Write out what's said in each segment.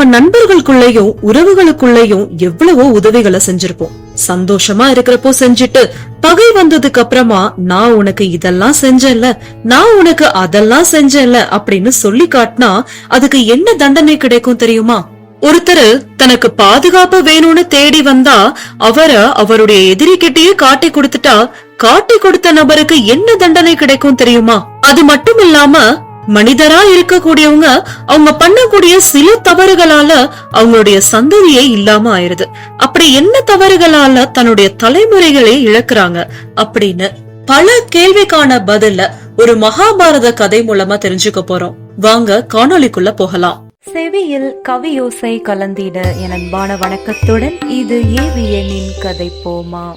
நம்ம நண்பர்களுக்குள்ளயும் உறவுகளுக்குள்ளயும் எவ்வளவோ உதவிகளை செஞ்சிருப்போம். சந்தோஷமா இருக்கிறப்போ செஞ்சுட்டு பகை வந்ததுக்கு அப்புறமா நான் உனக்கு இதெல்லாம் செஞ்சேன்ல நான் உனக்கு அதெல்லாம் செஞ்சேன்ல அப்படின்னு சொல்லி காட்டினா அதுக்கு என்ன தண்டனை கிடைக்கும் தெரியுமா? ஒருத்தர் தனக்கு பாதுகாப்பு வேணும்னு தேடி வந்தா அவர அவருடைய எதிரிகிட்டயே காட்டி கொடுத்துட்டா காட்டி கொடுத்த நபருக்கு என்ன தண்டனை கிடைக்கும் தெரியுமா? அது மட்டும் இல்லாம மனிதரா இருக்கக்கூடியவங்க அவங்க பண்ணக்கூடிய சில தவறுகளால அவங்களுடைய சந்ததியே இல்லாம ஆயிருது. அப்படி என்ன தவறுகளால தன்னுடைய தலைமுறைகளை இழக்குறாங்க அப்படின்னு பல கேள்விக்கான பதில ஒரு மகாபாரத கதை மூலமா தெரிஞ்சுக்க போறோம். வாங்க காணொளிக்குள்ள போகலாம். செவியில் கவியோசை கலந்திட என் அன்பான வணக்கத்துடன் இது ஏவிஎனின் கதை போமா.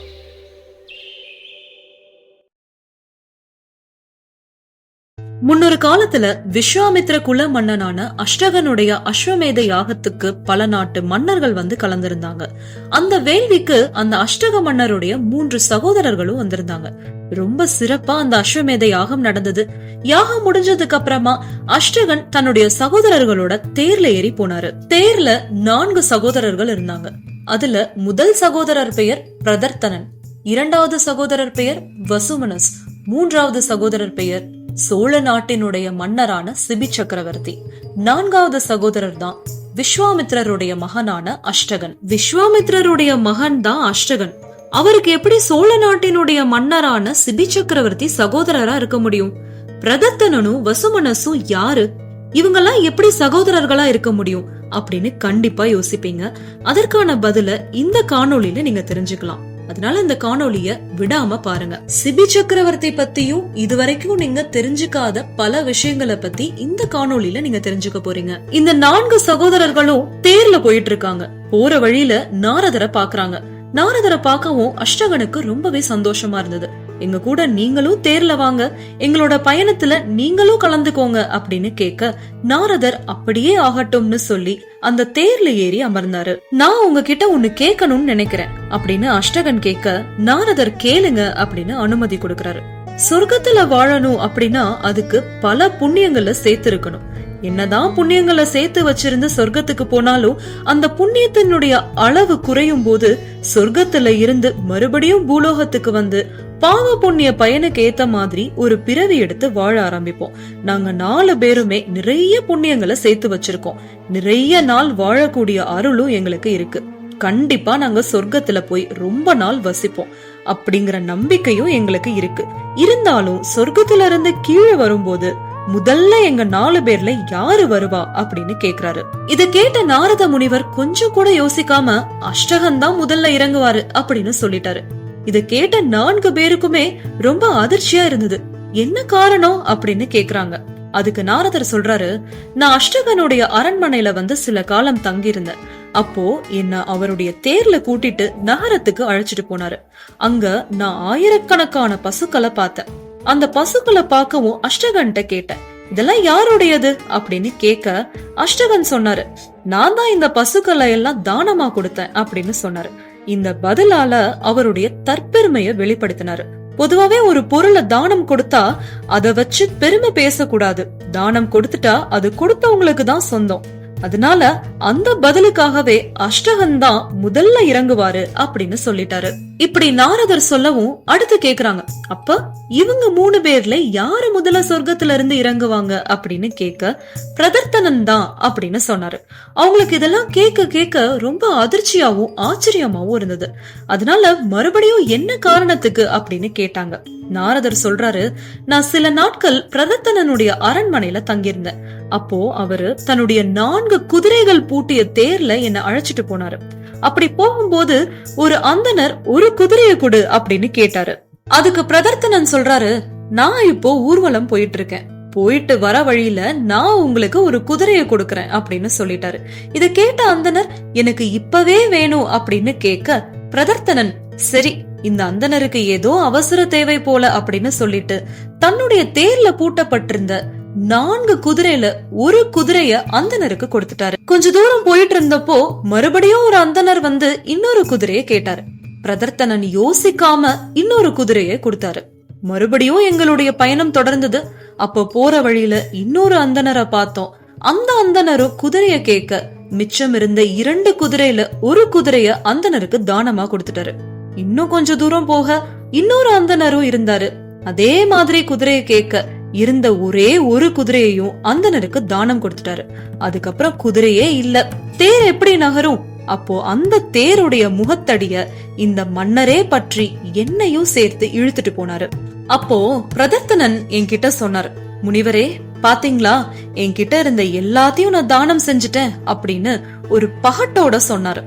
முன்னொரு காலத்துல விஸ்வாமித்ர குல மன்னனான அஷ்டகனுடைய அஸ்வமேத யாகத்துக்கு பல நாட்டு மன்னர்கள் வந்து கலந்திருந்தாங்க. அந்த வேள்விக்கு அந்த அஷ்டக மன்னருடைய மூன்று சகோதரர்களும் வந்திருந்தாங்க. ரொம்ப சிறப்பா அந்த அஸ்வமேத யாகம் நடந்தது. யாகம் முடிஞ்சதுக்கு அப்புறமா அஷ்டகன் தன்னுடைய சகோதரர்களோட தேர்ல ஏறி போனாரு. தேர்ல நான்கு சகோதரர்கள் இருந்தாங்க. அதுல முதல் சகோதரர் பெயர் பிரதர்த்தனன் இரண்டாவது சகோதரர் பெயர் வசுமனஸ் மூன்றாவது சகோதரர் பெயர் சோழ நாட்டினுடைய மன்னரான சிபி சக்கரவர்த்தி. நான்காவது சகோதரர் தான் விஸ்வாமித்ரருடைய மகனான அஷ்டகன். விஸ்வாமித்ரருடைய மகன் தான் அஷ்டகன். அவருக்கு எப்படி சோழ நாட்டினுடைய மன்னரான சிபி சக்கரவர்த்தி சகோதரரா இருக்க முடியும்? பிரதத்தனனும் வசுமனசும் யாரு? இவங்கெல்லாம் எப்படி சகோதரர்களா இருக்க முடியும்? அப்படின்னு கண்டிப்பா யோசிப்பீங்க. அதற்கான பதில இந்த காணொளியில நீங்க தெரிஞ்சுக்கலாம். அதனால இந்த காணொளிய விடாம பாருங்க. சிபி சக்கரவர்த்தி பத்தியும் இதுவரைக்கும் நீங்க தெரிஞ்சுக்காத பல விஷயங்களை பத்தி இந்த காணொளியில நீங்க தெரிஞ்சுக்க போறீங்க. இந்த நான்கு சகோதரர்களும் தேர்ல போயிட்டு இருக்காங்க போற வழியில நாரதரை பாக்குறாங்க. நாரதரை பார்க்கவும் அஷ்டகனுக்கு ரொம்பவே சந்தோஷமா இருந்தது. எங்க கூட நீங்களும் தேர்ல வாங்க. எங்களோட பயணத்துல நீங்களும் கலந்துக்கோங்க அப்படின்னு கேட்க நாரதர் அப்படியே ஆகட்டும்னு சொல்லி அந்த தேர்ல ஏறி அமர்ந்தாரு. நான் உங்ககிட்ட ஒண்ணு கேட்கணும்னு நினைக்கிறேன் அப்படின்னு அஷ்டகன் கேட்க நாரதர் கேளுங்க அப்படின்னு அனுமதி கொடுக்கறாரு. சொர்க்கத்துல வாழணும் அப்படின்னா அதுக்கு பல புண்ணியங்களை சேர்த்து இருக்கணும் என்னதான் புண்ணியங்களை சேர்த்து வச்சிருந்து சொர்க்கத்துக்கு போனாலும் அந்த புண்ணியத்தினுடைய அளவு குறையும் போது சொர்க்கத்துல இருந்து மறுபடியும் பூலோகத்துக்கு வந்து பாவ புண்ணிய பயனுக்கு ஏத்த மாதிரி ஒரு பிறவி எடுத்து வாழ ஆரம்பிப்போம். நாங்க நாலு பேருமே நிறைய புண்ணியங்களை சேர்த்து வச்சிருக்கோம். நிறைய நாள் வாழக்கூடிய அருளும் எங்களுக்கு இருக்கு. கண்டிப்பா நாங்க சொர்க்கத்துல போய் ரொம்ப நாள் வசிப்போம். அப்படிங்கிற நம்பிக்கையும் எங்களுக்கு இருக்கு. இருந்தாலும் சொர்க்கத்துல இருந்து கீழே வரும்போது முதல்ல எங்க நாலு பேர்ல யாரு வருவா அப்படின்னு கேக்குறாரு. இத கேட்ட நாரத முனிவர் கொஞ்சம் கூட யோசிக்காம அஷ்டகன் தான் முதல்ல இறங்குவாரு அப்படின்னு சொல்லிட்டாரு. இத கேட்ட நான்கு பேருக்குமே ரொம்ப அதிர்ச்சியா இருந்தது. என்ன காரணம் அப்படின்னு கேக்குறாங்க. அதுக்கு நாரதர் சொல்றாரு நான் அஷ்டகனுடைய அரண்மனையில வந்து சில காலம் தங்கியிருந்தேன். அப்போ என்ன அவருடைய தேர்ல கூட்டிட்டு நகரத்துக்கு அழைச்சிட்டு போனாரு. அங்க நான் ஆயிரக்கணக்கான பசுக்களை பார்த்தேன். அந்த பசுக்களை பார்க்கவும் அஷ்டகன்ட்ட கேட்டேன். இதெல்லாம் யாருடையது? அப்படின்னு கேட்க அஷ்டகன் சொன்னாரு நான் தான் இந்த பசுக்களை எல்லாம் தானமா கொடுத்தேன் அப்படின்னு சொன்னாரு. இந்த பதிலால அவருடைய தற்பெருமைய வெளிப்படுத்தினாரு. பொதுவாவே ஒரு பொருளை தானம் கொடுத்தா அத வச்சு பெருமை பேசக்கூடாது. தானம் கொடுத்துட்டா அது கொடுத்தவங்களுக்கு தான் சொந்தம். அதனால அந்த பதிலுக்காகவே அஷ்டகன் தான் முதல்ல இறங்குவாரு அப்படின்னு சொல்லிட்டாரு. இப்படி நாரதர் சொல்லவும் அடுத்து கேக்குறாங்க. அப்ப இவங்க மூணு பேர்ல யாரு முதல்ல சொர்க்கத்துல இருந்து இறங்குவாங்க அப்படின்னு கேட்க பிரதர்த்தனன் தான் அப்படின்னு சொன்னாரு. அவங்களுக்கு இதெல்லாம் கேட்க கேட்க ரொம்ப அதிர்ச்சியாவும் ஆச்சரியமாவும் இருந்தது. அதனால மறுபடியும் என்ன காரணத்துக்கு அப்படின்னு கேட்டாங்க. நாரதர் சொல்றாரு நான் சில நாட்கள் பிரதத்தனனுடைய அரண்மனையில தங்கியிருந்தேன். அப்போ அவரு தன்னுடைய நான்கு குதிரைகள் பூட்டிய தேர்ல என்ன அழைச்சிட்டு போனாரு. அப்படி போகும்போது ஒரு அந்தனர் ஒரு குதிரையை கொடு அப்படின்னு கேட்டாரு. அதுக்கு பிரதர்த்தனன் சொல்றாரு நான் இப்போ ஊர்வலம் போயிட்டு இருக்கேன் போயிட்டு வர வழியில நான் உங்களுக்கு ஒரு குதிரையை கொடுக்கறேன் அப்படின்னு சொல்லிட்டாரு. இத கேட்ட அந்தனர் எனக்கு இப்பவே வேணும் அப்படின்னு கேட்க பிரதர்த்தனன் சரி இந்த அந்தனருக்கு ஏதோ அவசர தேவை போல அப்படின்னு சொல்லிட்டு தன்னுடைய தேர்ல பூட்டப்பட்டிருந்த நான்கு குதிரையில ஒரு குதிரைய அந்தனருக்கு கொடுத்துட்டாரு. கொஞ்ச தூரம் போயிட்டு இருந்தப்போ மறுபடியும் ஒரு அந்தனர் வந்து இன்னொரு குதிரைய கேட்டாரு. பிரதர்த்தனன் யோசிக்காம இன்னொரு குதிரைய கொடுத்தாரு. மறுபடியும் எங்களுடைய பயணம் தொடர்ந்தது. அப்போ போற வழியில இன்னொரு அந்தனரை பார்த்தோம். அந்த அந்தனரும் குதிரைய கேட்க மிச்சம் இருந்த இரண்டு குதிரையில ஒரு குதிரைய அந்தனருக்கு தானமா கொடுத்துட்டாரு. இன்னும் கொஞ்ச தூரம் போக இன்னொரு அந்தனரும் இருந்தாரு. அதே மாதிரி குதிரைய கேட்க இருந்த ஒரே ஒரு குதிரையையும் அந்தனருக்கு தானம் கொடுத்துட்டாரு. அதுக்கப்புறம் குதிரையே இல்ல. தேர் எப்படி நகரும்? அப்போ அந்த தேருடைய முகத்தடிய இந்த மன்னரே பற்றி என்னையும் சேர்த்து இழுத்துட்டு போனாரு. அப்போ பிரதர்த்தனன் என்கிட்ட சொன்னார் முனிவரே பாத்தீங்களா? என்கிட்ட இருந்த எல்லாத்தையும் நான் தானம் செஞ்சுட்டேன் அப்படின்னு ஒரு பகட்டோட சொன்னாரு.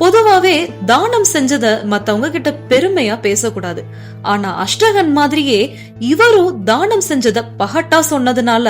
பொதுவாவே தானம் செஞ்சத மத்தவங்க கிட்ட பெருமையா பேசக்கூடாது. ஆனா அஷ்டகன் மாதிரியே இவரும் தானம் செஞ்சத பகட்டா சொன்னதுனால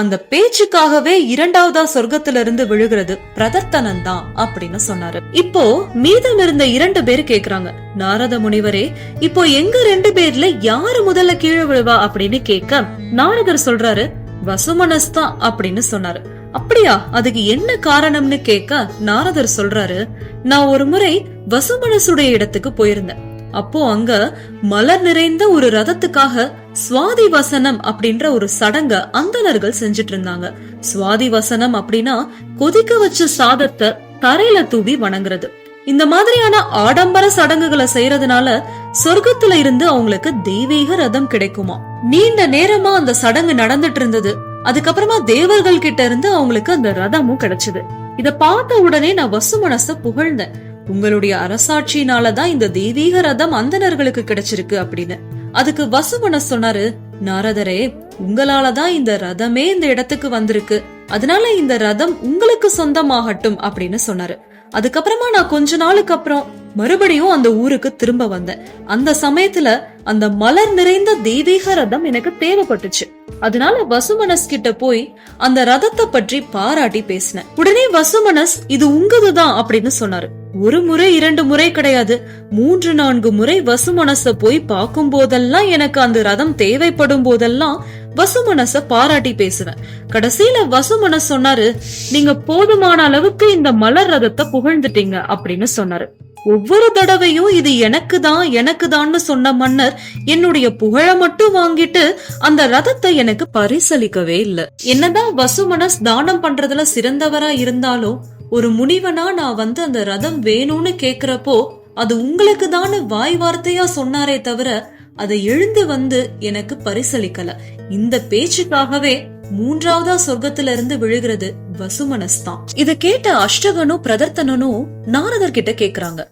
அந்த பேச்சுக்காகவே இரண்டாவதா சொர்க்கத்துல இருந்து விழுகிறது பிரதர்த்தனன் தான் அப்படின்னு சொன்னாரு. இப்போ மீதம் இருந்த இரண்டு பேர் கேக்குறாங்க. நாரத முனிவரே இப்போ எங்க ரெண்டு பேர்ல யாரு முதல்ல கீழே விழுவா அப்படின்னு கேட்க நாரதர் சொல்றாரு வசுமனஸ் தான் அப்படின்னு சொன்னாரு. அப்படியா? அதுக்கு என்ன காரணம்னு கேட்க நாரதர் சொல்றாரு நான் ஒரு முறை வசுமனசுடைய இடத்துக்கு போயிருந்தேன். அப்போ அங்க மலர் நிறைந்த ஒரு ரதத்துக்காக சுவாதி வசனம் அப்படின்ற ஒரு சடங்க அந்தனர்கள் செஞ்சுட்டு இருந்தாங்க. சுவாதி வசனம் அப்படின்னா கொதிக்க வச்ச சாதத்தை தரையில தூவி வணங்குறது. இந்த மாதிரியான ஆடம்பர சடங்குகளை செய்யறதுனால சொர்க்கத்துல இருந்து அவங்களுக்கு தெய்வீக ரதம் கிடைக்குமா? நீண்ட நேரமா அந்த சடங்கு நடந்துட்டு இருந்தது. அதுக்கப்புறமா தேவர்கள் கிட்ட இருந்து அவங்களுக்கு அந்த ரதமும் கிடைச்சது. இத பார்த்த உடனே நான் வசு மனச புகழ்ந்தேன். உங்களுடைய அரசாட்சியினாலதான் இந்த தெய்வீக ரதம் அந்தணர்களுக்கு கிடைச்சிருக்கு அப்படின்னு. அதுக்கு வசுமனஸ் சொன்னாரு நாரதரே உங்களாலதான் இந்த ரதமே இந்த இடத்துக்கு வந்திருக்கு. அதனால இந்த ரதம் உங்களுக்கு சொந்தமாகட்டும் அப்படின்னு சொன்னாரு. அதுக்கப்புறமா நான் கொஞ்ச நாளுக்கு அப்புறம் மறுபடியும் அந்த ஊருக்கு திரும்ப வந்தேன். அந்த சமயத்துல அந்த மலர் நிறைந்த தெய்வீக ரதம் எனக்கு தேவைப்பட்டுச்சு. அதனால வசுமனஸ் கிட்ட போய் அந்த ரதத்தை பற்றி பாராட்டி பேசினேன். உடனே வசுமனஸ் இது உங்கதுதான் அப்படின்னு சொன்னாரு. ஒரு முறை இரண்டு முறை கிடையாது. மூன்று நான்கு முறை வசுமனச போய் பார்க்கும் போதெல்லாம் எனக்கு அந்த ரதம் தேவைப்படும் போதெல்லாம் வசுமனச பாராட்டி பேசுவேன். கடைசியில வசுமனஸ் சொன்னாரு நீங்க போதுமான அளவுக்கு இந்த மலர் ரதத்தை புகழ்ந்துட்டீங்க அப்படின்னு சொன்னாரு. ஒவ்வொரு தடவையும் இது எனக்கு தான் எனக்கு தான்னு சொன்ன மன்னர் என்னுடைய புகழ மட்டும் வாங்கிட்டு அந்த ரதத்தை எனக்கு பரிசளிக்கவே இல்ல. என்னதான் வசுமனஸ் தானம் பண்றதுல சிறந்தவரா இருந்தாலும் ஒரு முனிவனா நான் வந்து அந்த ரதம் வேணும்னு கேக்குறப்போ அது உங்களுக்கு தானு வாய் வார்த்தையா சொன்னாரே தவிர அதை எழுந்து வந்து எனக்கு பரிசளிக்கல. இந்த பேச்சுக்காகவே மூன்றாவதா சொர்க்கத்துல இருந்து விழுகிறது வசுமனஸ் தான் இத கேட்ட அஷ்டகனும் பிரதர்த்தனனும் நாரதர் கிட்ட கேக்குறாங்க.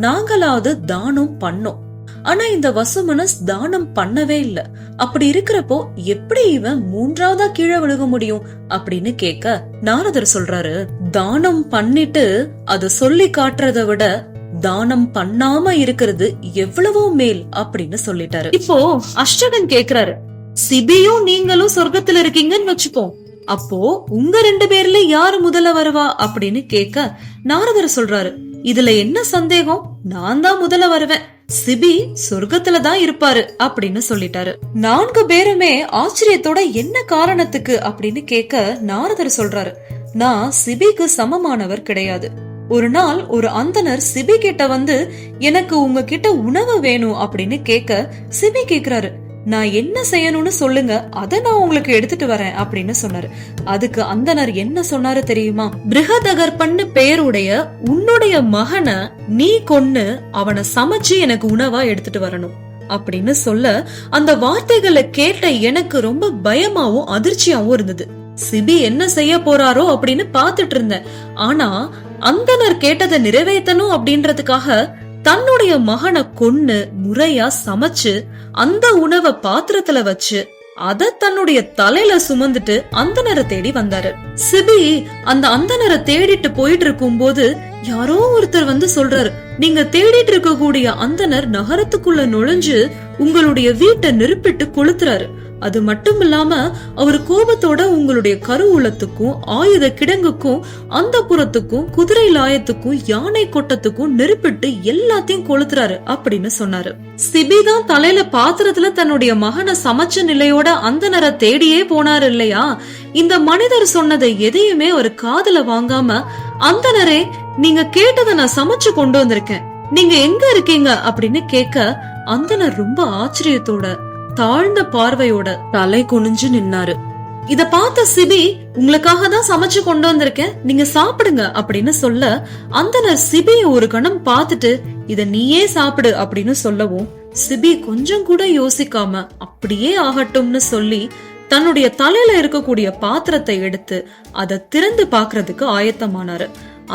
நாங்களாவது தானம் பண்ணோம். ஆனா இந்த வசுமனஸ் தானம் பண்ணவே இல்ல. அப்படி இருக்கிறப்போ எப்படி இவன் மூன்றாவதா கீழே விழுக முடியும் அப்படின்னு கேட்க நாரதர் சொல்றாரு. தானம் பண்ணிட்டு அத சொல்லி காட்டுறத விட தானம் பண்ணாம இருக்கிறது எவ்வளவோ மேல் அப்படின்னு சொல்லிட்டாரு. இப்போ அஷ்டகன் கேக்குறாரு. சிபியும் நீங்களும் சொர்க்கத்துல இருக்கீங்கன்னு வச்சுப்போம் அப்போ உங்க ரெண்டு பேர்ல யாரு முதல்ல வருவா அப்படின்னு கேட்க நாரதர் சொல்றாரு. இதுல என்ன சந்தேகம்? நான் தான் முதல்ல வருவேன். சிபி சொர்க்கத்துல தான் இருப்பாரு அப்படின்னு சொல்லிட்டாரு. நான்கு பேருமே ஆச்சரியத்தோட என்ன காரணத்துக்கு அப்படின்னு கேட்க நாரதர் சொல்றாரு. நான் சிபிக்கு சமமானவர் கிடையாது. ஒரு நாள் ஒரு அந்தனர் சிபி கிட்ட வந்து எனக்கு உங்ககிட்ட உணவு வேணும் அப்படின்னு கேட்க சிபி கேக்குறாரு. நான் என்ன செய்யணும்னு சொல்லுங்க அதை நான் உங்களுக்கு எடுத்துட்டு வரேன் அப்படின்னு சொன்னாரு. அதுக்கு அந்தனர் என்ன சொன்னாரு தெரியுமா? பிருகதகர்பன்னு பெயருடைய உன்னுடைய மகனை நீ கொன்னு அவனை சமைச்சு எனக்கு உணவா எடுத்துட்டு வரணும் அப்படின்னு சொல்ல அந்த வார்த்தைகளை கேட்ட எனக்கு ரொம்ப பயமாவும் அதிர்ச்சியாவும் இருந்தது. சிபி என்ன செய்ய போறாரோ அப்படின்னு பாத்துட்டு இருந்தேன். ஆனா அந்தனர் கேட்டதை நிறைவேற்றணும் அப்படின்றதுக்காக தன்னுடைய மகனை கொன்னு முறையா சமைச்சு அந்த உணவை பாத்திரத்துல வச்சு அத தன்னுடைய தலையில சுமந்துட்டு அந்தனரை தேடி வந்தாரு. சிபி அந்த அந்தனரை தேடிட்டு போயிட்டு இருக்கும் போது யாரோ ஒருத்தர் வந்து சொல்றாரு நீங்க தேடிட்டு இருக்கக்கூடிய அந்தனர் நகரத்துக்குள்ள நுழைஞ்சு உங்களுடைய வீட்டை நெருப்பிட்டு கொளுத்துறாரு. அது மட்டும் இல்லாம அவர் கோபத்தோட உங்களுடைய கருவூலத்துக்கும் ஆயுத கிடங்குக்கும் அந்த புறத்துக்கும் குதிரை லாயத்துக்கும் யானை கொட்டத்துக்கும் நெருப்பிட்டு எல்லாத்தையும் கொளுத்துறாரு அப்படின்னு சொன்னாரு. சிபி தான் தலையில பாத்திரத்துல தன்னுடைய மகனை சமைச்ச நிலையோட அந்தனரை தேடியே போனாரு இல்லையா? இந்த மனிதர் சொன்னதை எதையுமே ஒரு காதுல வாங்காம அந்தனரே நீங்க கேட்டதை நான் சமைச்சு கொண்டு வந்திருக்கேன். நீங்க எங்க இருக்கீங்க? அப்படின்னு கேட்க அந்தனர் ரொம்ப ஆச்சரியத்தோட தாழ்ந்த பார்வையோட தலை குனிஞ்சு நின்னாரு. இத பார்த்த சிபி உங்களுக்காக தான் சமைச்சு கொண்டு வந்திருக்கேன். நீங்க சாப்பிடுங்க அப்படின்னு சொல்ல அந்தனர் சிபிய ஒரு கணம் பார்த்துட்டு இத நீயே சாப்பிடு அப்படின்னு சொல்லவும் சிபி கொஞ்சம் கூட யோசிக்காம அப்படியே ஆகட்டும்னு சொல்லி தன்னுடைய தலையில இருக்கக்கூடிய பாத்திரத்தை எடுத்து அதை திறந்து பாக்குறதுக்கு ஆயத்தமானாரு.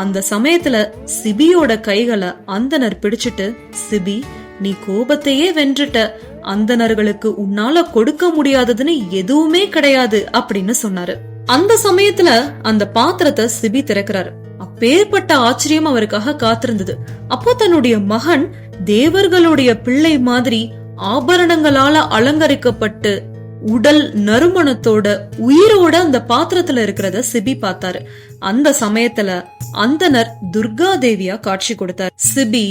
அந்த சமயத்துல சிபியோட கைகளை அந்தனர் பிடிச்சிட்டு சிபி நீ கோபத்தையே வென்றுட்ட. அந்தனர்களுக்கு உன்னால கொடுக்க முடியாததுன்னு எதுவுமே கிடையாது அப்படின்னு சொன்னாரு. அந்த சமயத்துல அந்த பாத்திரத்தை சிபி திறக்கிறாரு. அப்பேற்பட்ட ஆச்சரியம் அவருக்காக காத்திருந்தது. அப்போ தன்னுடைய மகன் தேவர்களுடைய பிள்ளை மாதிரி ஆபரணங்களால அலங்கரிக்கப்பட்டு உடல் நறுமணத்தோட உயிரோட அந்த பாத்திரத்துல இருக்கிறத சிபி பார்த்தாரு. அந்த சமயத்துல அந்தனர் துர்கா தேவியா காட்சி கொடுத்தார். சிபி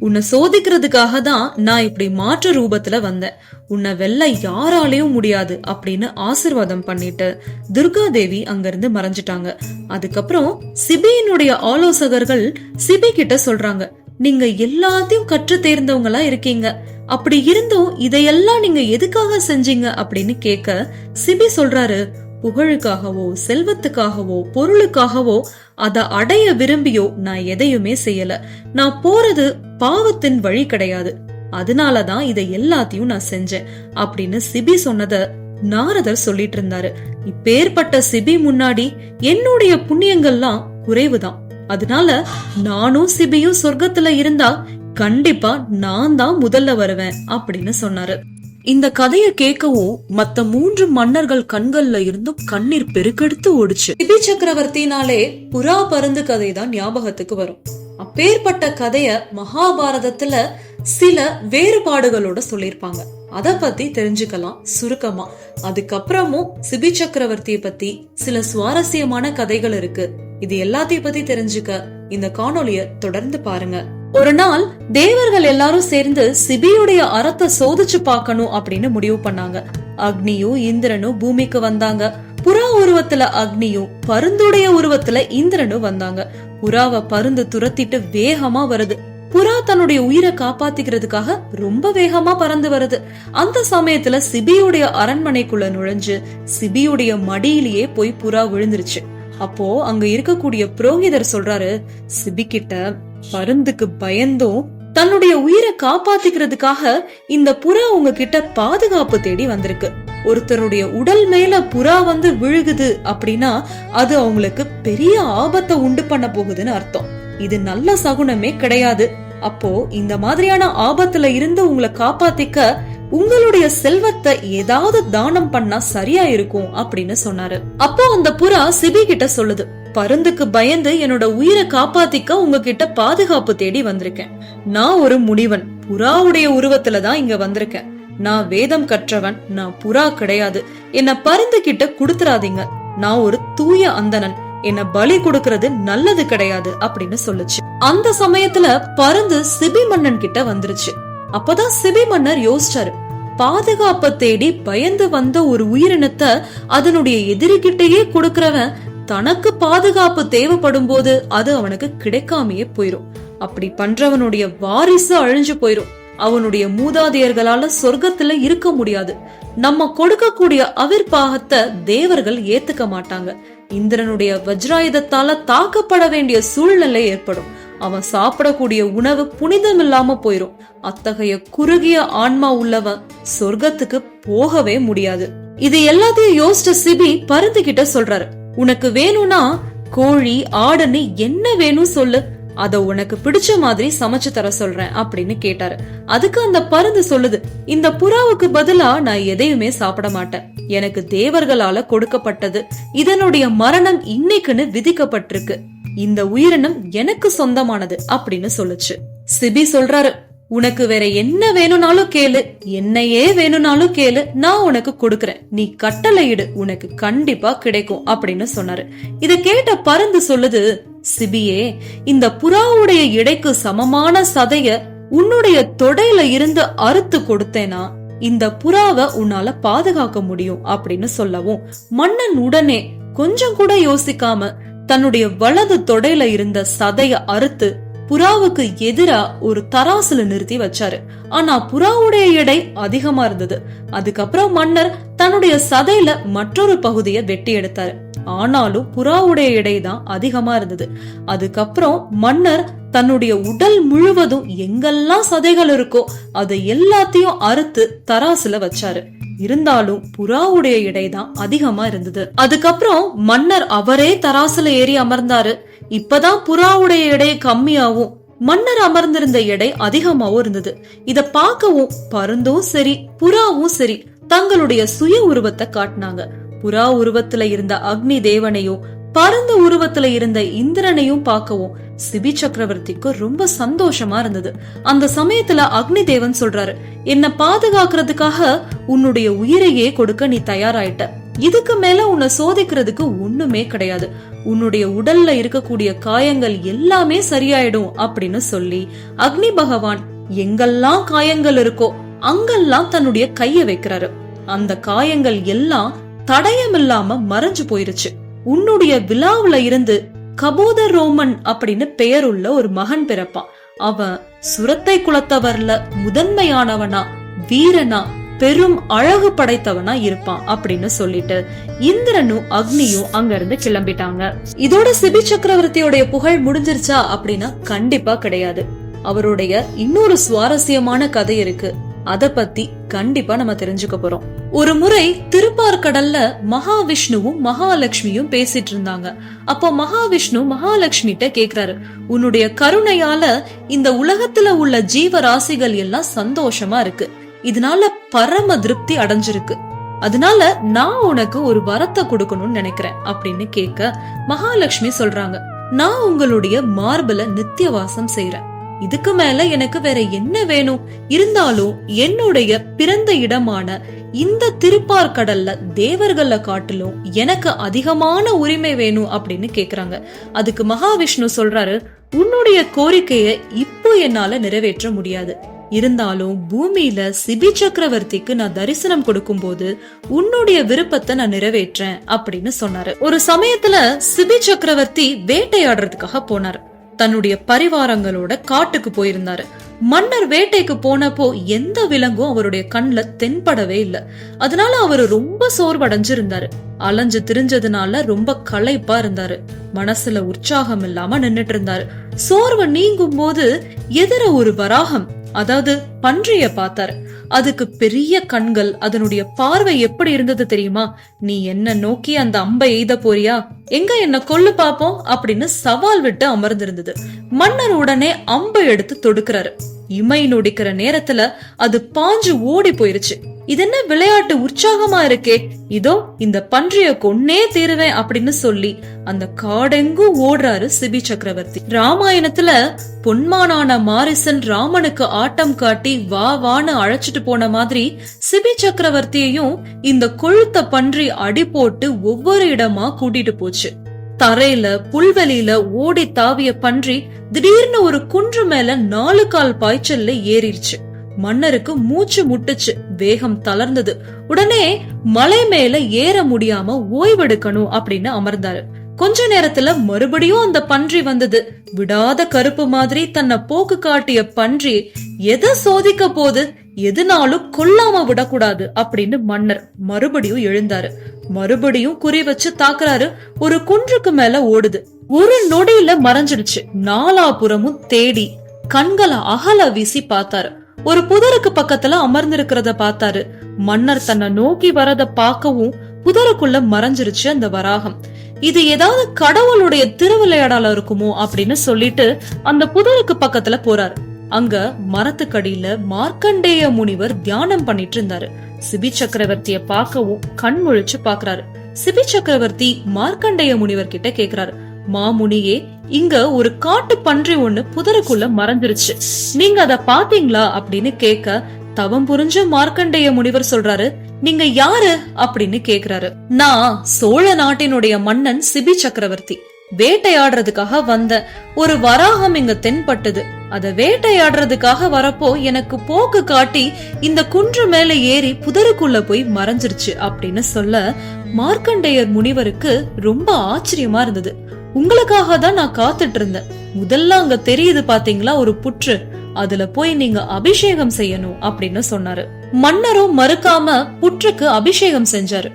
உன்னை சோதிக்கிறதுக்காக தான் நான் இப்படி மாற்று ரூபத்துல வந்தேன். உன்னை வெல்ல யாராலையும் முடியாது அப்படின்னு ஆசிர்வாதம் பண்ணிட்டு துர்கா தேவி அங்கிருந்து மறைஞ்சிட்டாங்க. அதுக்கப்புறம் சிபியினுடைய ஆலோசகர்கள் சிபி கிட்ட சொல்றாங்க நீங்க எல்லாத்தையும் கற்று தேர்ந்தவங்களா இருக்கீங்க. அப்படி இருந்தும் இதையெல்லாம் நீங்க எதுக்காக செஞ்சீங்க அப்படின்னு கேட்க சிபி சொல்றாரு புகழுக்காகவோ செல்வத்துக்காகவோ பொருளுக்காகவோ அத அடைய விரும்பியோ நான் எதையுமே செய்யல. நான் போறது பாவத்தின் வழி கிடையாது. அதனாலதான் இதை எல்லாத்தையும் நான் செஞ்சேன் அப்படின்னு சிபி சொன்னத நாரதர் சொல்லிட்டு இருந்தாரு. இப்பேற்பட்ட சிபி முன்னாடி என்னுடைய புண்ணியங்கள்லாம் குறைவுதான். அதனால நானும் சிபியும் சொர்க்கத்துல இருந்தா கண்டிப்பா நான் தான் முதல்ல வருவேன் அப்படின்னு சொன்னாரு. இந்த கதைய கேட்கவும் மத்த மூன்று மன்னர்கள் கண்கள்ல இருந்தும் கண்ணீர் பெருக்கெடுத்து ஓடுச்சு. சிபி சக்கரவர்த்தினாலே புறா பருந்து கதை தான் ஞாபகத்துக்கு வரும். அப்பேற்பட்ட கதைய மகாபாரதத்துல சில வேறுபாடுகளோட சொல்லிருப்பாங்க அத பத்தி தெரிஞ்சுக்கலாம் சுருக்கமா. அதுக்கப்புறமும் சிபி சக்கரவர்த்திய பத்தி சில சுவாரஸ்யமான கதைகள் இருக்கு. இது எல்லாத்தையும் பத்தி தெரிஞ்சுக்க இந்த காணொளிய தொடர்ந்து பாருங்க. ஒரு நாள் தேவர்கள் எல்லாரும் சேர்ந்து சிபியுடைய அறத்தை சோதிச்சு பார்க்கணும் அப்படின்னு முடிவு பண்ணாங்க. அக்னியும் இந்திரனும் பூமிக்கு வந்தாங்க. புறா உருவத்துல அக்னியும் பருந்துடைய உருவத்துல இந்திரனும் வந்தாங்க. புறாவை பருந்து துரத்திட்டு வேகமா வருது. புறா தன்னுடைய உயிரை காப்பாத்திக்கிறதுக்காக ரொம்ப வேகமா பறந்து வருது. அந்த சமயத்துல சிபியுடைய அரண்மனைக்குள்ள நுழைஞ்சு சிபியுடைய மடியிலேயே போய் புறா விழுந்துருச்சு. அப்போ அங்க இருக்கக்கூடிய புரோகிதர் சொல்றாரு சிபிக்கிட்ட பருந்துக்கு பயந்தும் தன்னுடைய உயிரை காப்பாத்திக்கிறதுக்காக இந்த புறா உங்ககிட்ட பாதுகாப்பு தேடி வந்திருக்கு. ஒருத்தருடைய உடல் மேல புறா வந்து விழுகுது அப்படின்னா அது அவங்களுக்கு பெரிய ஆபத்தை உண்டு பண்ண போகுதுன்னு அர்த்தம். இது நல்ல சகுனமே கிடையாது. அப்போ இந்த மாதிரியான ஆபத்துல இருந்து உங்களை காப்பாத்திக்க உங்களுடைய செல்வத்தை ஏதாவது தானம் பண்ணா சரியா இருக்கும் அப்படின்னு சொன்னாரு. அப்போ அந்த புறா சிபி கிட்ட சொல்லுது பருந்துக்கு பயந்து என்னோட உயிரை காப்பாத்திக்க உங்ககிட்ட பாதுகாப்பு தேடி வந்திருக்கேன். நான் ஒரு முனிவன் புறாவுடைய உருவத்துல தான் இங்க வந்திருக்கேன். நான் வேதம் கற்றவன் நான் புறா கிடையாது. என்ன பருந்து கிட்ட குடுத்துறாதீங்க. நான் ஒரு தூய அந்தணன். என்ன பலி கொடுக்கறது நல்லது கிடையாது அப்படின்னு சொல்லுச்சு. அந்த சமயத்துல பருந்து சிபி மன்னன் கிட்ட வந்துருச்சு. அப்பதான் சிபி மன்னர் யோசிச்சாரு. பாதுகாப்ப தேடி பயந்து வந்த ஒரு உயிரினத்தை அதனுடைய எதிரிகிட்டயே கொடுக்கறவன் தனக்கு பாதுகாப்பு தேவைப்படும் போது அது அவனுக்கு கிடைக்காமையே போயிரும். அப்படி பண்றவனுடைய வாரிசு அழிஞ்சு போயிரும். அவனுடைய மூதாதையர்களால சொர்க்கத்துல இருக்க முடியாது. நம்ம கொடுக்கக்கூடிய அவிர்பாகத்தை தேவர்கள் ஏத்துக்க மாட்டாங்க. இந்திரனுடைய வஜ்ராயுதத்தால தாக்கப்பட வேண்டிய சூழ்நிலை ஏற்படும். அவன் சாப்பிடக்கூடிய உணவு புனிதம் இல்லாம போயிரும். அத்தகைய குறுகிய ஆன்மா உள்ளவன் சொர்க்கத்துக்கு போகவே முடியாது. இது எல்லாத்தையும் யோசிச்ச சிபி பருந்துகிட்ட சொல்றாரு. உனக்கு வேணும்னா கோழி ஆடுன்னு என்ன வேணும் சொல்லு. அத உனக்கு பிடிச்ச மாதிரி சமைச்சு தர சொல்றேன் அப்படின்னு கேட்டாரு. அதுக்கு அந்த பருந்து சொல்லுது இந்த புறாவுக்கு பதிலா நான் எதையுமே சாப்பிட மாட்டேன். எனக்கு தேவர்களால கொடுக்கப்பட்டது. இதனுடைய மரணம் இன்னைக்குன்னு விதிக்கப்பட்டிருக்கு. இந்த உயிரினம் எனக்கு சொந்தமானது அப்படின்னு சொல்லுச்சு. சிபி சொல்றாரு உனக்கு வேற என்ன வேணும்னாலும் கேளு என்னையே வேணும்னாலும் கேளு நான் உனக்கு கொடுக்கறேன். நீ கட்டளையிடு உனக்கு கண்டிப்பா கிடைக்கும் அப்படின்னு சொன்னாரு. இத கேட்ட பருந்து சொல்லுது சிபியே இந்த புறாவுடைய எடைக்கு சமமான சதைய உன்னுடைய தொடையில இருந்து அறுத்து கொடுத்தேனா? இந்த புறாவை உன்னால பாதுகாக்க முடியும் அப்படின்னு சொல்லவும் மன்னன் உடனே கொஞ்சம் கூட யோசிக்காம தன்னுடைய வலது தொடையில இருந்த சதைய அறுத்து புறாவுக்கு எதிரா ஒரு தராசுல நிறுத்தி வச்சாரு. ஆனா புறாவுடைய எடை அதிகமா இருந்தது. அதுக்கப்புறம் மன்னர் தன்னுடைய சதையில மற்றொரு பகுதியை வெட்டி எடுத்தாரு. ஆனாலும் புறாவுடைய எடை தான் அதிகமா இருந்தது. அதுக்கப்புறம் மன்னர் தன்னுடைய உடல் முழுவதும் எங்கெல்லாம் சதைகள் இருக்கோ அதை எல்லாத்தையும் அறுத்து தராசுல வச்சாரு. இருந்தாலும் புறாவுடைய எடை தான் அதிகமா இருந்தது. அதுக்கப்புறம் மன்னர் அவரே தராசுல ஏறி அமர்ந்தாரு. இப்பதான் புறாவுடைய எடை கம்மியாவும் மன்னர் அமர்ந்திருந்த எடை அதிகமாவும் இருந்தது. இத பார்க்கவும் பருந்தும் சரி புறாவும் சரி தங்களுடைய சுய உருவத்தை காட்டினாங்க. புறா உருவத்துல இருந்த அக்னி தேவனையும் பரந்த உருவத்துல இருந்த இந்திரனையும் பார்க்கவும் சிபி சக்கரவர்த்திக்கு ரொம்ப சந்தோஷமா இருந்தது. அந்த சமயத்துல அக்னி தேவன் சொல்றாரு என்ன பாதுகாக்கிறதுக்காக உன்னுடைய உயிரையே கொடுக்க நீ தயாராயிட்ட. இதுக்கு மேல உன்னை சோதிக்கிறதுக்கு ஒண்ணுமே கிடையாது. உன்னுடைய உடல்ல இருக்கக்கூடிய காயங்கள் எல்லாமே சரியாயிடும் அப்படின்னு சொல்லி அக்னி பகவான் எங்கெல்லாம் காயங்கள் இருக்கோ அங்கெல்லாம் தன்னுடைய கைய வைக்கிறாரு. அந்த காயங்கள் எல்லாம் தடயமில்லாம மறைஞ்சு போயிருச்சு. உன்னுடைய விழாவுல இருந்து கபோத ரோமன் அப்படின்னு பெயருள்ள ஒரு மகன் பிறப்பான். அவன் சுரத்தை குலத்தவர்ல முதன்மையானவனா வீரனா பெரும் அழகு படைத்தவனா இருப்பான் அப்படின்னு சொல்லிட்டு இந்திரனும் அக்னியும் அங்க இருந்து கிளம்பிட்டாங்க. இதோட சிபி சக்கரவர்த்தியோடைய புகழ் முடிஞ்சிருச்சா அப்படின்னா கண்டிப்பா கிடையாது. அவருடைய இன்னொரு சுவாரஸ்யமான கதை இருக்கு. அத பத்தி கண்டிப்பா நம்ம தெரிஞ்சுக்க போறோம். ஒரு முறை திருப்பார்கடல்ல மகாவிஷ்ணுவும் மகாலட்சுமியும் பேசிட்டு இருந்தாங்க. அப்போ மகாவிஷ்ணு மகாலட்சுமிட்ட கேக்குறாரு உன்னுடைய கருணையால இந்த உலகத்துல உள்ள ஜீவராசிகள் எல்லாம் சந்தோஷமா இருக்கு. இதனால பரம திருப்தி அடைஞ்சிருக்கு. அதனால நான் உனக்கு ஒரு வரத்தை கொடுக்கணும்னு நினைக்கிறேன் அப்படின்னு கேட்க மகாலட்சுமி சொல்றாங்க நான் உங்களுடைய மார்பில நித்திய வாசம் செய்யறேன் இதுக்கு மேல எனக்கு வேற என்ன வேணும்? இருந்தாலும் என்னுடைய பிறந்த இடமான இந்த திருப்பார்கடல்ல தேவர்கள காட்டிலும் எனக்கு அதிகமான உரிமை வேணும் அப்படின்னு கேக்குறாங்க. அதுக்கு மகாவிஷ்ணு சொல்றாரு உன்னுடைய கோரிக்கைய இப்போ என்னால நிறைவேற்ற முடியாது. இருந்தாலும் பூமியில சிபி சக்கரவர்த்திக்கு நான் தரிசனம் கொடுக்கும் போது உன்னுடைய விருப்பத்தை நான் நிறைவேற்றேன் அப்படின்னு சொன்னாரு. ஒரு சமயத்துல சிபி சக்கரவர்த்தி வேட்டையாடுறதுக்காக போனாரு. தன்னுடைய பரிவாரங்களோட காட்டுக்கு போயிருந்தாரு. மன்னர் வேட்டைக்கு போனப்போ எந்த விலங்கும் அவருடைய கண்ணில் தென்படவே இல்ல. அதனால அவரு ரொம்ப சோர்வடைஞ்சிருந்தாரு. அலைஞ்சு திரிஞ்சதுனால ரொம்ப களைப்பா இருந்தாரு. மனசுல உற்சாகம் இல்லாம நின்னுட்டு இருந்தாரு. சோர்வு நீங்கும் போது எதிர ஒரு வராகம் அதாவது பன்றிய பார்த்தாரு. அதுக்கு பெரிய கண்கள் அதனுடைய பார்வை எப்படி இருந்தது தெரியுமா? நீ என்ன நோக்கி அந்த அம்பை எய்த போறியா? எங்க என்ன கொல்லு பாப்போம்? அப்படின்னு சவால் விட்டு அமர்ந்திருந்தது. மன்னர் உடனே அம்பை எடுத்து தொடுக்கிறாரு. இமை நொடிக்கிற நேரத்துல அது பாஞ்சு ஓடி போயிருச்சு. இது என்ன விளையாட்டு உற்சாகமா இருக்கே? இதோ இந்த பன்றிய கொன்னே தீருவேன் அப்படின்னு சொல்லி அந்த காடெங்கும் ஓடுறாரு சிபி சக்கரவர்த்தி. ராமாயணத்துல பொன்மானான மாரிசன் ராமனுக்கு ஆட்டம் காட்டி வா வான்னு அழைச்சிட்டு போன மாதிரி சிபி சக்கரவர்த்தியையும் இந்த கொழுத்த பன்றி அடி போட்டு ஒவ்வொரு இடமா கூட்டிட்டு போச்சு. தரையில புல்வெளியில ஓடி தாவிய பன்றி திடீர்னு ஒரு குன்று மேல நாலு கால் பாய்ச்சல்ல ஏறிடுச்சு. மன்னருக்கு மூச்சு முட்டுச்சு. வேகம் தளர்ந்தது. உடனே மலை மேல ஏற முடியாம ஓய்வெடுக்கணும் அப்படின்னு அமர்ந்தாரு. கொஞ்ச நேரத்துல மறுபடியும் அந்த பன்றி வந்தது. விடாத கருப்பு மாதிரி தன்னை போக்கு காட்டிய பன்றி எதை சோதிக்க போது எதுனாலும் கொல்லாம விடக்கூடாது அப்படின்னு மன்னர் மறுபடியும் எழுந்தாரு. மறுபடியும் குறி வச்சு தாக்குறாரு. ஒரு குன்றுக்கு மேல ஓடுது. ஒரு நொடியில மறைஞ்சிடுச்சு. நாலாபுறமும் தேடி கண்களை அகல வீசி பார்த்தாரு. ஒரு புதருக்கு பக்கத்துல அமர்ந்திருக்கிறத பார்த்தாரு. மன்னர் தன்னை நோக்கி வரத பார்க்கவும் புதருக்குள்ள மறைஞ்சிருச்சு அந்த வராகம். இது ஏதாவது கடவுளுடைய திருவிளையாடலா இருக்குமோ அப்படின்னு சொல்லிட்டு அந்த புதருக்கு பக்கத்துல போறாரு. அங்க மரத்துக்கடியில மார்க்கண்டேய முனிவர் தியானம் பண்ணிட்டு இருந்தாரு. சிபி சக்கரவர்த்திய பார்க்கவும் கண் முழிச்சு பாக்குறாரு சிபி சக்கரவர்த்தி மார்க்கண்டேய முனிவர் கிட்ட கேக்குறாரு. மாமுனியே இங்க ஒரு காட்டு பன்றி ஒண்ணு புதருக்குள்ள மறைஞ்சிருச்சு நீங்க அத பாத்தீங்களா அப்படின்னு கேட்க தவம் புரிஞ்ச மார்க்கண்டேய முனிவர் சொல்றாரு நீங்க யாரு? அப்படின்னு கேக்குறாரு. நான் சோழ நாட்டினுடைய மன்னன் சிபி சக்கரவர்த்தி. வேட்டையாடுறதுக்காக வந்த ஒரு வராகம் இங்க தென்பட்டது. அத வேட்டையாடுறதுக்காக வரப்போ எனக்கு போக்கு காட்டி இந்த குன்று மேல ஏறி புதருக்குள்ள போய் மறைஞ்சிருச்சு அப்படின்னு சொல்ல மார்க்கண்டேயர் முனிவருக்கு ரொம்ப ஆச்சரியமா இருந்தது. உங்களுக்காக தான் நான் காத்துட்டு இருந்தேன் முதல்ல அங்க தெரியுது பாத்தீங்களா ஒரு புற்று. அதுல போய் நீங்க அபிஷேகம் செய்யணும் அப்படின்னு சொன்னாரு. மன்னரும் மறுக்காம புற்றுக்கு அபிஷேகம் செஞ்சாரு.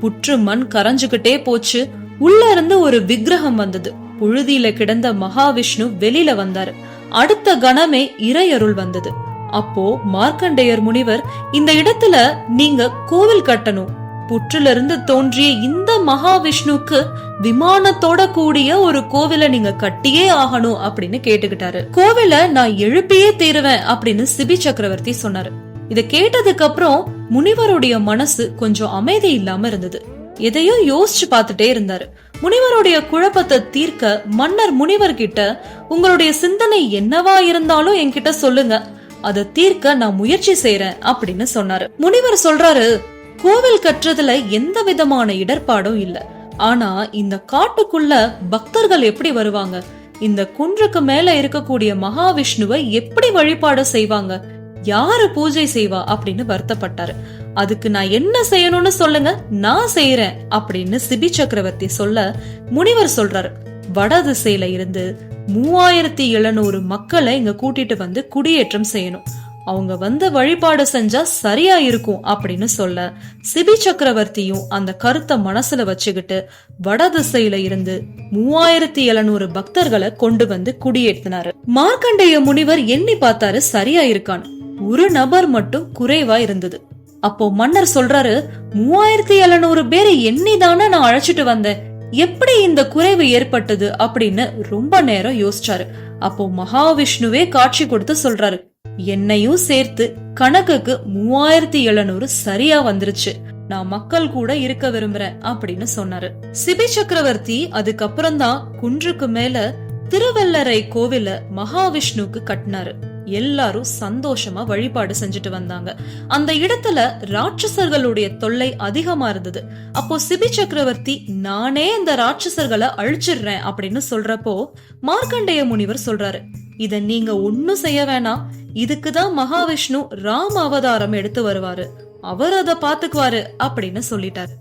புற்று மண் கரைஞ்சுகிட்டே போச்சு. உள்ள இருந்து ஒரு விக்கிரகம் வந்தது. புழுதியில கிடந்த மகாவிஷ்ணு வெளியில வந்தாரு. அடுத்த கணமே இறையருள் வந்தது. அப்போ மார்க்கண்டேயர் முனிவர் இந்த இடத்துல நீங்க கோவில் கட்டணும். புற்றிலிருந்து தோன்றிய இந்த மகாவிஷ்ணுக்கு விமானத்தோட கூடிய ஒரு கோவிலை நீங்க கட்டியே ஆகணும் அப்படின்னு கேட்டுக்கிட்டாரு. கோவில நான் எழுப்பியே தீருவேன் அப்படின்னு சிபி சக்கரவர்த்தி சொன்னாரு. இத கேட்டதுக்கு அப்புறம் முனிவருடைய மனசு கொஞ்சம் அமைதி இல்லாம இருந்தது. எதையோ யோசிச்சு பார்த்துட்டே இருந்தாரு. முனிவருடைய குழப்பத்தை தீர்க்க மன்னர் முனிவர் கிட்ட உங்களுடைய சிந்தனை என்னவா இருந்தாலும் என்கிட்ட சொல்லுங்க. அதை தீர்க்க நான் முயற்சி செய்யறேன் அப்படின்னு சொன்னாரு. முனிவர் சொல்றாரு கோவில் கட்டுறதுல எந்த விதமான இடர்பாடும் இல்ல. ஆனா இந்த காட்டுக்குள்ள பக்தர்கள் எப்படி வருவாங்க? இந்த குன்றுக்கு மேல இருக்கக்கூடிய மகாவிஷ்ணுவை எப்படி வழிபாடு செய்வாங்க? யாரு பூஜை செய்வா அப்படின்னு வருத்தப்பட்டாரு. அதுக்கு நான் என்ன செய்யணும்னு சொல்லுங்க நான் செய்யறேன் அப்படின்னு சிபி சக்கரவர்த்தி சொல்ல முனிவர் சொல்றாரு. வடதிசையில இருந்து மூவாயிரத்தி எழுநூறு மக்களை இங்க கூட்டிட்டு வந்து குடியேற்றம் செய்யணும். அவங்க வந்து வழிபாடு செஞ்சா சரியா இருக்கும் அப்படின்னு சொல்ல சிபி சக்கரவர்த்தியும் அந்த கருத்தை மனசுல வச்சுக்கிட்டு வடதிசையில இருந்து மூவாயிரத்தி எழுநூறு பக்தர்களை கொண்டு வந்து குடியேற்றினாரு மார்க்கண்டேய முனிவர் எண்ணி பார்த்தாரு சரியா இருக்கான். ஒரு நபர் மட்டும் குறைவா இருந்தது. அப்போ மன்னர் சொல்றாரு மூவாயிரத்தி எழுநூறு பேரை எண்ணிதானே நான் அழைச்சிட்டு வந்தேன். எப்படி இந்த குறைவு ஏற்பட்டது? அப்படின்னு ரொம்ப நேரம் யோசிச்சாரு. அப்போ மகாவிஷ்ணுவே காட்சி கொடுத்து சொல்றாரு என்னையும் சேர்த்து கணக்குக்கு மூவாயிரத்தி எழுநூறு சரியா வந்துருச்சு. நான் மக்கள் கூட இருக்க விரும்புறேன் அப்படின்னு சொன்னாரு. சிபி சக்கரவர்த்தி அதுக்கப்புறம் தான் குன்றுக்கு மேல திருவல்லரை கோவில மகாவிஷ்ணுக்கு கட்டினாரு. எல்லாரும் சந்தோஷமா வழிபாடு செஞ்சுட்டு வந்தாங்க. அந்த இடத்துல ராட்சசர்களுடைய தொல்லை அதிகமா இருந்தது. அப்போ சிபி சக்கரவர்த்தி நானே இந்த ராட்சசர்களை அழிச்சிடுறேன் அப்படின்னு சொல்றப்போ மார்க்கண்டேய முனிவர் சொல்றாரு இத நீங்க ஒன்னும் செய்ய வேணாம். இதுக்குதான் மகாவிஷ்ணு ராம அவதாரம் எடுத்து வருவாரு. அவர் அத பாத்துக்குவாரு அப்படின்னு சொல்லிட்டாரு.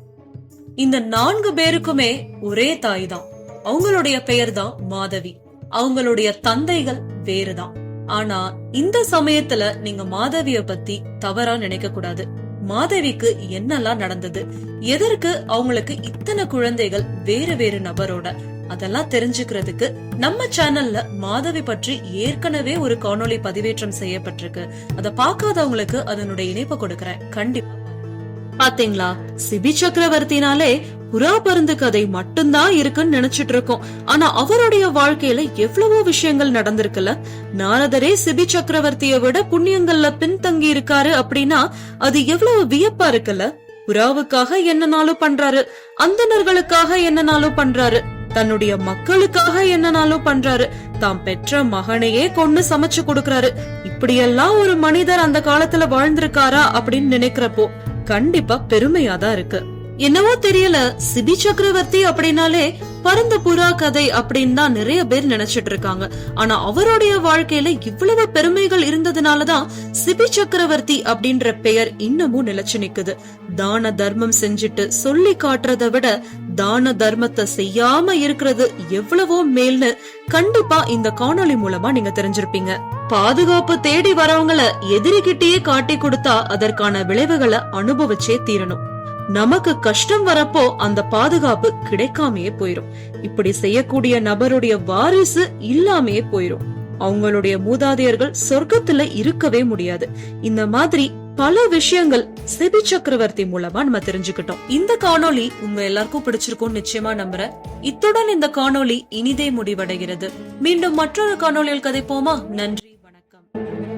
இந்த நான்கு பேருக்குமே ஒரே தாய் தான் அவங்களுடைய பெயர் தான் மாதவி. அவங்களுடைய தந்தைகள் வேறுதான். ஆனா இந்த சமயத்துல நீங்க மாதவிய பத்தி தவறா நினைக்க கூடாது. மாதவிக்கு என்னெல்லாம் நடந்தது? எதற்கு அவங்களுக்கு இத்தனை குழந்தைகள் வேறு வேறு நபரோட அதெல்லாம் தெரிஞ்சுக்கிறதுக்கு நம்ம சேனல்ல மாதவி பற்றி ஏற்கனவே ஒரு காணொளி பதிவேற்றம் செய்யப்பட்டிருக்கு. அத பார்க்காதவங்களுக்கு அதனுடைய இணைப்பு கொடுக்கறேன். கண்டிப்பா. பாத்தீங்களா? சிபி சக்கரவர்த்தினாலே புறா பருந்து கதை மட்டும்தான் இருக்குன்னு நினைச்சிட்டு இருக்கோம். ஆனா அவருடைய வாழ்க்கையில எவ்வளவோ விஷயங்கள் நடந்திருக்குல்ல? நாரதரே சிபி சக்கரவர்த்திய விட புண்ணியங்கள்ல பின்தங்கி இருக்காரு அப்படின்னா அது எவ்வளவு வியப்பா இருக்குல்ல? புறாவுக்காக என்னனாலும் பண்றாரு. அந்தணர்களுக்காக என்னனாலும் பண்றாரு. தன்னுடைய மக்களுக்காக என்னனாலும் பண்றாரு. தாம் பெற்ற மகனையே கொண்டு சமைச்சு கொடுக்கறாரு. இப்படியெல்லாம் ஒரு மனிதர் அந்த காலத்துல வாழ்ந்திருக்காரா அப்படின்னு நினைக்கிறப்போ கண்டிப்பா பெருமையா தான் இருக்கு. என்னவோ தெரியல சிபி சக்கரவர்த்தி அப்படின்னாலே பரந்த புறா கதை அப்படின்னு தான் நிறைய பேர் நினைச்சிட்டு இருக்காங்க. ஆனா அவருடைய வாழ்க்கையில இவ்வளவு பெருமைகள் இருந்ததுனாலதான் சிபி சக்கரவர்த்தி அப்படின்ற பெயர் இன்னமும் நிலைச்சு நிக்குது. தான தர்மம் செஞ்சுட்டு சொல்லி காட்டுறதை விட தான தர்மத்தை செய்யாம இருக்கிறது எவ்வளவோ மேல்னு கண்டிப்பா இந்த காணொளி மூலமா நீங்க தெரிஞ்சிருப்பீங்க. பாதுகாப்பு தேடி வரவங்கள எதிரிகிட்டயே காட்டி கொடுத்தா அதற்கான விளைவுகளை அனுபவிச்சே தீரணும். நமக்கு கஷ்டம் வரப்போ அந்த பாதுகாப்பு கிடைக்காமயே போயிரும். இப்படி செய்யக்கூடிய நபருடைய வாரிசு இல்லாமையே போயிரும். அவங்களுடைய மூதாதையர்கள் சொர்க்கத்துல இருக்கவே முடியாது. இந்த மாதிரி பல விஷயங்கள் சிபி சக்கரவர்த்தி மூலமா நம்ம தெரிஞ்சுக்கிட்டோம். இந்த காணொளி உங்க எல்லாருக்கும் பிடிச்சிருக்கும் நிச்சயமா நம்புறேன். இத்துடன் இந்த காணொளி இனிதே முடிவடைகிறது. மீண்டும் மற்றொரு காணொளியில் கதைப்போமா? நன்றி வணக்கம்.